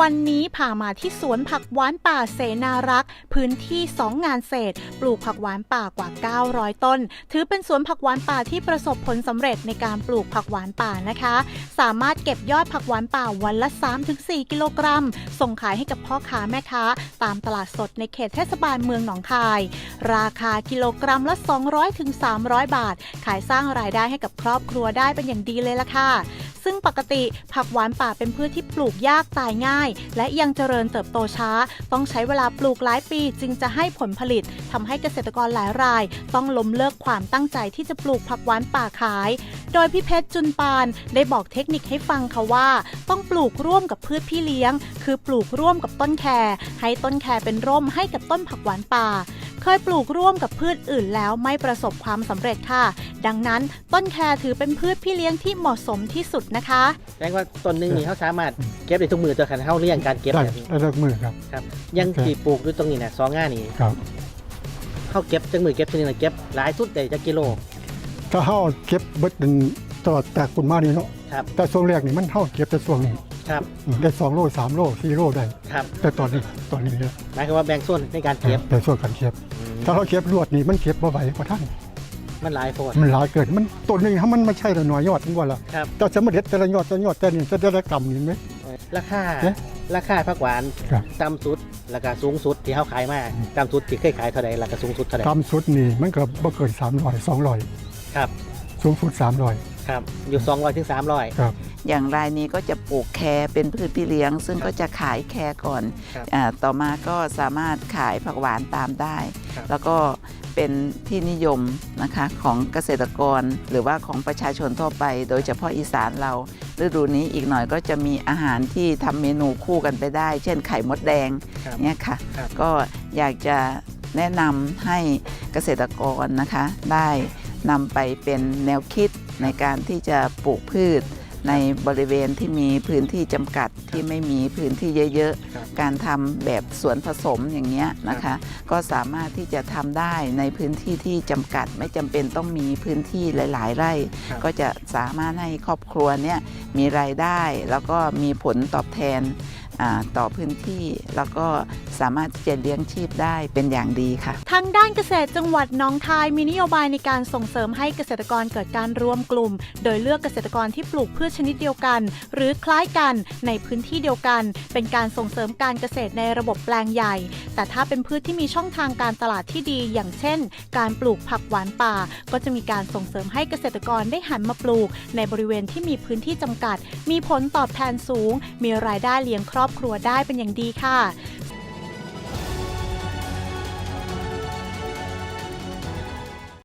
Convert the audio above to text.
วันนี้พามาที่สวนผักหวานป่าเสนารักษ์พื้นที่ 2 งานเศษ ปลูกผักหวานป่ากว่า 900 ต้น ถือเป็นสวนผักหวานป่าที่ประสบผลสำเร็จในการปลูกผักหวานป่านะคะ สามารถเก็บยอดผักหวานป่าวันละ 3-4 กิโลกรัม ส่งขายให้กับพ่อค้าแม่ค้า ตามตลาดสดในเขตเทศบาลเมืองหนองคาย ราคากิโลกรัมละ 200-300 บาท ขายสร้างรายได้ให้กับครอบครัวได้เป็นอย่างดีเลยล่ะค่ะ ซึ่งปกติผักหวานป่าเป็นพืชที่ปลูกยากตายง่าย และยังเจริญเติบโตช้า ต้องใช้เวลาปลูกหลายปีจึงจะให้ผลผลิตทำให้เกษตรกรหลายราย ต้องล้มเลิกความตั้งใจที่จะปลูกผักหวานป่าขาย โดยพี่เพชรจุนปานได้บอกเทคนิคให้ฟังค่ะว่า ต้องปลูกร่วมกับพืชพี่เลี้ยง คือปลูกร่วมกับต้นแครให้ต้นแครเป็นร่มให้กับต้นผักหวานป่า ยปลูกร่วมกับพืชอื่นแล้วไม่ประสบความสำเร็จค่ะ ดังนั้นต้นแครถือเป็นพืชพี่เลี้ยงที่เหมาะสมที่สุดนะคะแสดงว่าต้นหนึ่งนี่เขาสามารถเก็บได้ทุกมือตัวคันเขาเลี้ยงการเก็บได้แบบนี้ได้เลิกมือครับครับยังโอเคที่ปลูกด้วยตรงนี้นะสองง่านี่ครับเขาเก็บจังมือเก็บชนิดนะเก็บหลายสุดได้จักกิโล ถ้าเฮาเก็บเบิดเป็นตลอดแต่คุณมานี่เนาะ ครับ แต่ช่วงแรกนี่มันเฮาเก็บแต่ช่วงนี้ครับ อืมได้2โล3โล4โลได้ ครับ แต่ตอนนี้ตอนนี้เนี่ยหมายความว่าแบ่งส่วนในการเก็บแต่ช่วงการเก็บ อืมถ้าเราเก็บรวดนี่มันเก็บบ่ไหวกว่าท่าน มันหลายโพดมันหลายเกินมันต้นหนึงถ้ามันไม่ใช่ละหน่วยยอดมันว่าละครับแต่จะมาเด็ดแต่ละยอดแต่ละยอดแต่นี่จะได้ละกำนี่ไหม เออราคา เอ๊ะราคาผักหวานครับต่ำสุดแล้วก็สูงสุดที่เขาขายมาต่ำสุดที่เคยขายเท่าใดแล้วก็สูงสุดเท่าใดตามสุดนี่มันก็บ่เกิน300 200ครับ สูงสุด300 ครับ อยู่200ถึง300 ครับ อย่างรายนี้ก็จะปลูกแครเป็นพืชพี่เลี้ยง ซึ่งก็จะขายแครก่อนครับอาต่อมาก็สามารถขายผักหวานตามได้ ครับ แล้วก็เป็นที่นิยมนะคะของเกษตรกรหรือว่าของประชาชนทั่วไป โดยเฉพาะอีสานเรา ฤดูนี้อีกหน่อยก็จะมีอาหารที่ทำเมนูคู่กันไปได้ เช่นไข่มดแดง ครับ เนี่ยค่ะครับ ก็อยากจะแนะนำให้เกษตรกรนะคะได้ นำไปเป็นแนวคิดในการที่จะปลูกพืช ในบริเวณที่มีพื้นที่จำกัดที่ไม่มีพื้นที่เยอะครับๆการทำแบบสวนผสมอย่างเงี้ยนะคะ ก็สามารถที่จะทำได้ในพื้นที่ที่จำกัด ไม่จำเป็นต้องมีพื้นที่หลาย ๆ ไร่ครับก็จะสามารถให้ครอบครัวเนี่ยมีรายได้แล้วก็มีผลตอบแทนอา ต่อพื้นที่ แล้วก็สามารถที่จะเลี้ยงชีพได้เป็นอย่างดีค่ะ ทางด้านเกษตรจังหวัดน้องคายมีนโยบายในการส่งเสริมให้เกษตรกรเกิดการรวมกลุ่ม โดยเลือกเกษตรกรที่ปลูกพืชชนิดเดียวกัน หรือคล้ายกันในพื้นที่เดียวกัน เป็นการส่งเสริมการเกษตรในระบบแปลงใหญ่ แต่ถ้าเป็นพืชที่มีช่องทางการตลาดที่ดี อย่างเช่น การปลูกผักหวานป่า ก็จะมีการส่งเสริมให้เกษตรกรได้หันมาปลูก ในบริเวณที่มีพื้นที่จำกัด มีผลตอบแทนสูง มีรายได้เลี้ยงครอบอบครัวได้เป็นอย่างดีค่ะ